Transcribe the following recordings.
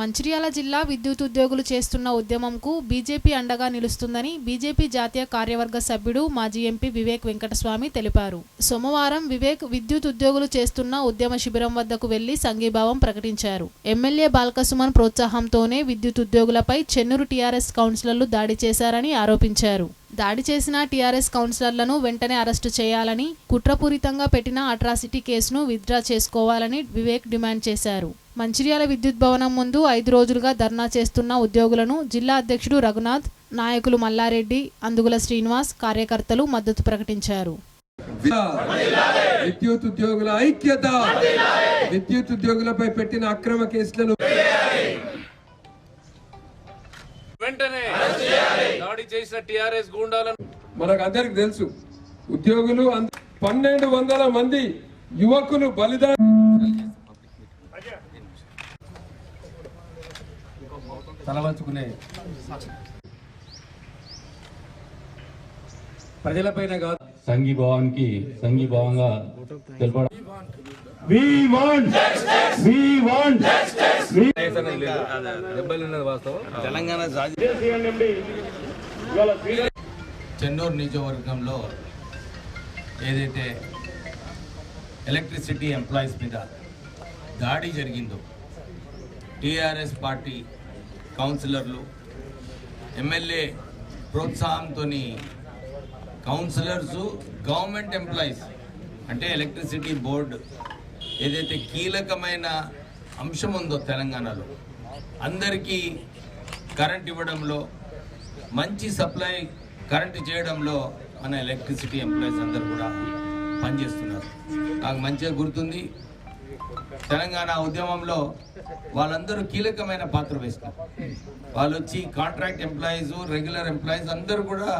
మంచిర్యాల జిల్లా విద్యుత్ ఉద్యోగులు చేస్తున్న ఉద్యమంకు బీజేపీ అండగా నిలుస్తుందని బీజేపీ జాతీయ కార్యవర్గ సభ్యుడు మాజీ ఎంపీ వివేక్ వెంకటస్వామి తెలిపారు. సోమవారం వివేక్ విద్యుత్ ఉద్యోగులు చేస్తున్న ఉద్యమ శిబిరం వద్దకు వెళ్ళి సంఘీభావం ప్రకటించారు. ఎమ్మెల్యే బాల్కసుమన్ ప్రోత్సాహంతోనే విద్యుత్ ఉద్యోగులపై చెన్నూరు టీఆర్ఎస్ కౌన్సిలర్లు దాడి చేశారని ఆరోపించారు. దాడి చేసిన టీఆర్ఎస్ కౌన్సిలర్లను వెంటనే అరెస్టు చేయాలని కుట్రపూరితంగా పెట్టిన అట్రాసిటీ కేసును విత్డ్రా చేసుకోవాలని వివేక్ డిమాండ్ చేశారు. మంచిర్యాల విద్యుత్ భవనం ముందు ఐదు రోజులుగా ధర్నా చేస్తున్న ఉద్యోగులను జిల్లా అధ్యక్షుడు రఘునాథ్ నాయకులు మల్లారెడ్డి అందుగుల శ్రీనివాస్ కార్యకర్తలు మద్దతు ప్రకటించారు. విద్యుత్ ఉద్యోగుల ఐక్యత! విద్యుత్ ఉద్యోగులపై పెట్టిన అక్రమ కేసులను వెంటనే దాడి చేసిన టిఆర్ఎస్ గూండాలను మనకు అందరికి తెలుసు ఉద్యోగులు పన్నెండు వందల మంది యువకులు బలిదానం తలవంచుకునే ప్రజలపైన కాదు. సంఘీభావానికి సంఘీభావంగా తెలపడం తెలంగాణ చెన్నూరు నియోజకవర్గంలో ఏదైతే ఎలక్ట్రిసిటీ ఎంప్లాయీస్ మీద దాడి జరిగిందో టీఆర్ఎస్ పార్టీ కౌన్సిలర్లు ఎమ్మెల్యే ప్రోత్సాహంతో కౌన్సిలర్స్ గవర్నమెంట్ ఎంప్లాయీస్ అంటే ఎలక్ట్రిసిటీ బోర్డు ఏదైతే కీలకమైన అంశం ఉందో తెలంగాణలో. అందరికీ కరెంట్ ఇవ్వడంలో మంచి సప్లై కరెంట్ చేయడంలో మన ఎలక్ట్రిసిటీ ఎంప్లాయీస్ అందరు కూడా పనిచేస్తున్నారు. నాకు మంచిగా గుర్తుంది తెలంగాణ ఉద్యమంలో వాళ్ళందరూ కీలకమైన పాత్ర వేస్తారు. వాళ్ళు వచ్చి కాంట్రాక్ట్ ఎంప్లాయీస్ రెగ్యులర్ ఎంప్లాయీస్ అందరూ కూడా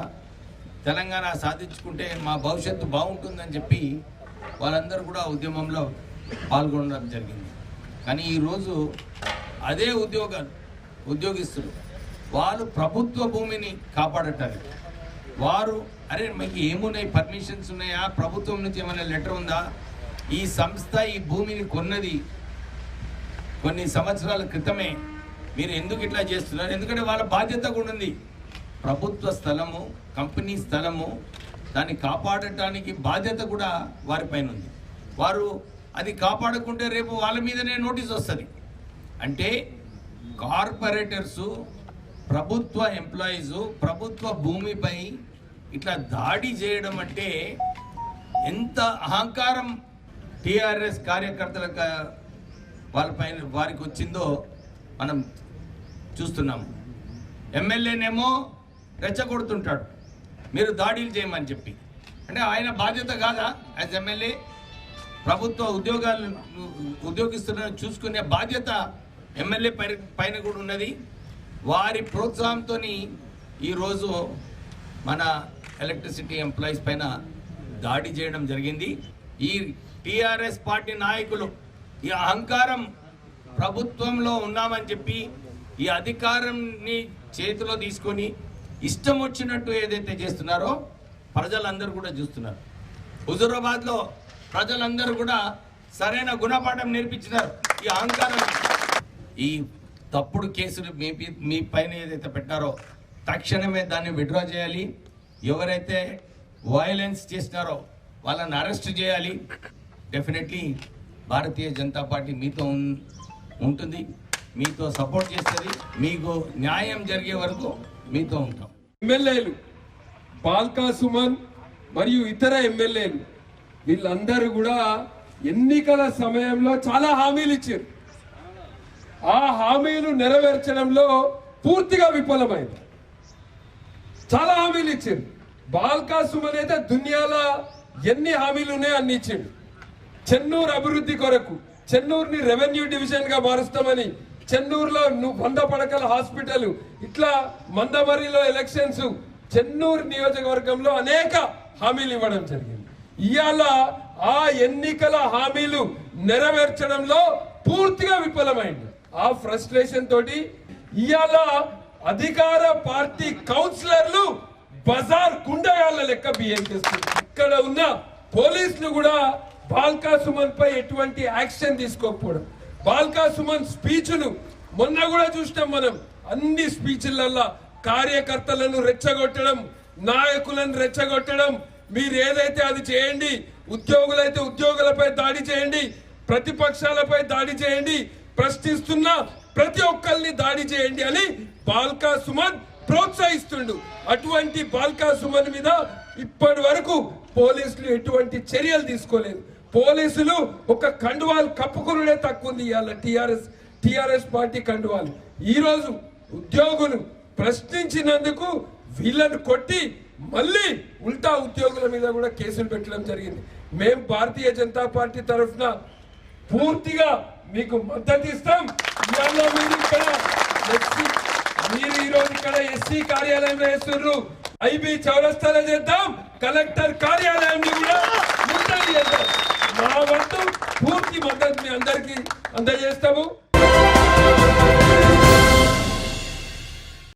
తెలంగాణ సాధించుకుంటే మా భవిష్యత్తు బాగుంటుందని చెప్పి వాళ్ళందరూ కూడా ఉద్యమంలో పాల్గొనడం జరిగింది. కానీ ఈరోజు అదే ఉద్యోగాలు ఉద్యోగిస్తులు. వాళ్ళు ప్రభుత్వ భూమిని కాపాడటానికి. వారు అరే మీకు ఏమున్నాయి? పర్మిషన్స్ ఉన్నాయా? ప్రభుత్వం నుంచి ఏమైనా లెటర్ ఉందా? ఈ సంస్థ ఈ భూమిని కొన్నది కొన్ని సంవత్సరాల క్రితమే. మీరు ఎందుకు ఇట్లా చేస్తున్నారు? ఎందుకంటే వాళ్ళ బాధ్యత కూడా ఉంది. ప్రభుత్వ స్థలము కంపెనీ స్థలము దాన్ని కాపాడటానికి బాధ్యత కూడా వారిపైన ఉంది. వారు అది కాపాడకుంటే రేపు వాళ్ళ మీదనే నోటీస్ వస్తుంది. అంటే కార్పొరేటర్సు ప్రభుత్వ ఎంప్లాయీసు ప్రభుత్వ భూమిపై ఇట్లా దాడి చేయడం అంటే ఎంత అహంకారం టీఆర్ఎస్ కార్యకర్తలకు వాళ్ళపైన వారికి వచ్చిందో మనం చూస్తున్నాము ఎమ్మెల్యేనేమో రెచ్చగొడుతుంటాడు. మీరు దాడులు చేయమని చెప్పి. అంటే ఆయన బాధ్యత కాదా? యాజ్ ఎమ్మెల్యే ప్రభుత్వ ఉద్యోగాలు ఉద్యోగిస్తున్న చూసుకునే బాధ్యత ఎమ్మెల్యే పై పైన కూడా ఉన్నది. వారి ప్రోత్సాహంతో ఈరోజు మన ఎలక్ట్రిసిటీ ఎంప్లాయీస్ పైన దాడి చేయడం జరిగింది. ఈ టీఆర్ఎస్ పార్టీ నాయకులు ఈ అహంకారం ప్రభుత్వంలో ఉన్నామని చెప్పి ఈ అధికారాన్ని చేతిలో తీసుకొని ఇష్టం వచ్చినట్టు ఏదైతే చేస్తున్నారో ప్రజలందరూ కూడా చూస్తున్నారు. హుజూరాబాద్లో ప్రజలందరూ కూడా సరైన గుణపాఠం నేర్పించినారు. ఈ అహంకారం ఈ తప్పుడు కేసులు మీ మీ పైన ఏదైతే పెట్టారో తక్షణమే దాన్ని విడ్రా చేయాలి. ఎవరైతే వయలెన్స్ చేసినారో వాళ్ళని అరెస్ట్ చేయాలి. డెఫినెట్లీ భారతీయ జనతా పార్టీ మీతో ఉంటుంది. మీతో సపోర్ట్ చేస్తుంది. మీకు న్యాయం జరిగే వరకు మీతో ఉంటాం. ఎమ్మెల్యేలు బాల్కా సుమన్ మరియు ఇతర ఎమ్మెల్యేలు వీళ్ళందరూ కూడా ఎన్నికల సమయంలో చాలా హామీలు ఇచ్చారు. ఆ హామీలు నెరవేర్చడంలో పూర్తిగా విఫలమైంది. చాలా హామీలు ఇచ్చారు. బాల్కా సుమన్ అయితే దునియాలో ఎన్ని హామీలు ఉన్నాయో అన్ని ఇచ్చిండు. చెన్నూరు అభివృద్ధి కొరకు చెన్నూరుని రెవెన్యూ డివిజన్గా మారుస్తామని చెన్నూరులో వంద పడకల హాస్పిటల్ ఇట్లా మందమరిలో ఎలక్షన్స్ చెన్నూరు నియోజకవర్గంలో అనేక హామీలు ఇవ్వడం జరిగింది. ఇవాళ ఆ ఎన్నికల హామీలు నెరవేర్చడంలో పూర్తిగా విఫలమైంది. ఆ ఫ్రస్ట్రేషన్ తోటి ఇవాళ అధికార పార్టీ కౌన్సిలర్లు బజార్ గుండగాళ్ళ లెక్క బిహేవ్ చేస్తున్నారు. ఇక్కడ ఉన్న పోలీసులు కూడా బాల్కా సుమన్ పై ఎటువంటి యాక్షన్ తీసుకోకపోవడం. బాల్కా సుమన్ స్పీచ్లు మొన్న కూడా చూసినాం మనం. అన్ని స్పీచ్లల్లో కార్యకర్తలను రెచ్చగొట్టడం నాయకులను రెచ్చగొట్టడం మీరు ఏదైతే అది చేయండి ఉద్యోగులైతే ఉద్యోగులపై దాడి చేయండి ప్రతిపక్షాలపై దాడి చేయండి ప్రశ్నిస్తున్న ప్రతి ఒక్కరిని దాడి చేయండి అని బాల్కా సుమన్ ప్రోత్సహిస్తుండు. అటువంటి బాల్కా సుమన్ మీద ఇప్పటి వరకు పోలీసులు ఎటువంటి చర్యలు తీసుకోలేదు. పోలీసులు ఒక కండువాలు కప్పుకునుడే తక్కువ ఉంది ఇవాళ టిఆర్ఎస్ టిఆర్ఎస్ పార్టీ కండువాలు. ఈరోజు ఉద్యోగులు ప్రశ్నించినందుకు వీళ్ళను కొట్టి మళ్ళీ ఉల్టా ఉద్యోగుల మీద కూడా కేసులు పెట్టడం జరిగింది. మేము భారతీయ జనతా పార్టీ తరఫున పూర్తిగా మీకు మద్దతు ఇస్తాం. ఇవాళ మీరు ఇక్కడ మీరు ఇక్కడ ఎస్సీ కార్యాలయంలో వేస్తున్నారు. ఐబీ చౌరస్తాలో చేద్దాం. కలెక్టర్ కార్యాలయాన్ని కూడా ముట్టడి చేద్దాం. మా వంతు పూర్తి మద్దతు మీ అందరికీ అందజేస్తాము.